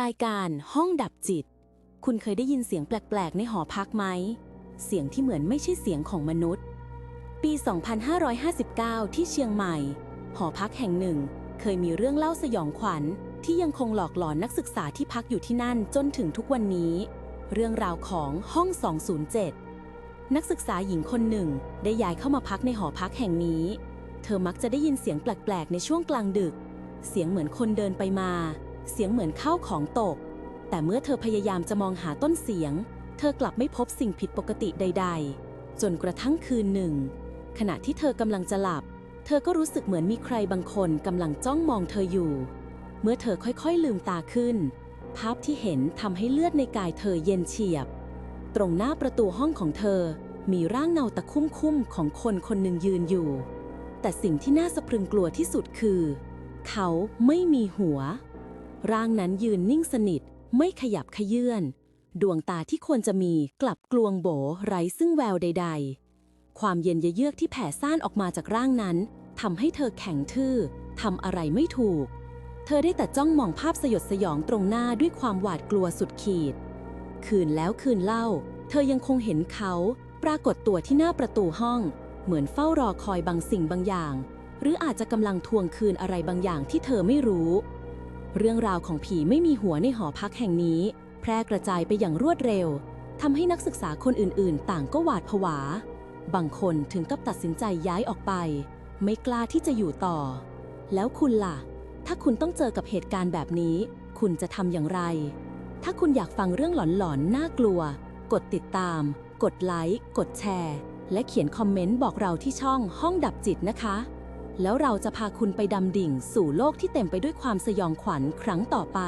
รายการห้องดับจิต คุณเคยได้ยินเสียงแปลก ๆ ในหอพักไหม เสียงที่เหมือนไม่ใช่เสียงของมนุษย์ ปี 2559 ที่เชียงใหม่ หอพักแห่งหนึ่ง เคยมีเรื่องเล่าสยองขวัญ ที่ยังคงหลอกหลอนนักศึกษาที่พักอยู่ที่นั่นจนถึงทุกวันนี้ เรื่องราวของห้อง 207 นักศึกษาหญิงคนหนึ่ง ได้ย้ายเข้ามาพักในหอพักแห่งนี้ เธอมักจะได้ยินเสียงแปลก ๆ ในช่วงกลางดึก เสียงเหมือนคนเดินไปมา เสียงเหมือนข้าวของตก แต่เมื่อเธอพยายามจะมองหาต้นเสียง เธอกลับไม่พบสิ่งผิดปกติใด ๆ จนกระทั่งคืนหนึ่ง ขณะที่เธอกำลังจะหลับ เธอก็รู้สึกเหมือนมีใครบางคนกำลังจ้องมองเธออยู่ เมื่อเธอค่อยๆลืมตาขึ้น ภาพที่เห็นทำให้เลือดในกายเธอเย็นเฉียบ ตรงหน้าประตูห้องของเธอมีร่างเงาตะคุ่มๆของคนคนหนึ่งยืนอยู่ แต่สิ่งที่น่าสะพรึงกลัวที่สุดคือ เขาไม่มีหัว ร่างนั้นยืนนิ่งสนิท ไม่ขยับขยื่น ดวงตาที่ควรจะมีกลับกลวงโบไร้ซึ่งแววใด ๆ ความเย็นเยือกที่แผ่ซ่านออกมาจากร่างนั้นทำให้เธอแข็งทื่อทำอะไรไม่ถูก เธอได้แต่จ้องมองภาพสยดสยองตรงหน้าด้วยความหวาดกลัวสุดขีด คืนแล้วคืนเล่า เธอยังคงเห็นเขา ปรากฏตัวที่หน้าประตูห้อง เหมือนเฝ้ารอคอยบางสิ่งบางอย่าง หรืออาจจะกำลังทวงคืนอะไรบางอย่างที่เธอไม่รู้ เรื่องราวของผีไม่มีหัวในหอพักแห่งนี้ แพร่กระจายไปอย่างรวดเร็วทำให้นักศึกษาคนอื่นๆ ต่างก็หวาดผวา บางคนถึงกับตัดสินใจย้ายออกไป ไม่กล้าที่จะอยู่ต่อ แล้วคุณล่ะ ถ้าคุณต้องเจอกับเหตุการณ์แบบนี้ คุณจะทำอย่างไร ถ้าคุณอยากฟังเรื่องหลอนๆ น่ากลัว กดติดตาม กดไลค์ กดแชร์ และเขียนคอมเมนต์บอกเราที่ช่องห้องดับจิตนะคะ แล้วเราจะพาคุณไปดำดิ่งสู่โลกที่เต็มไปด้วยความสยองขวัญครั้งต่อไป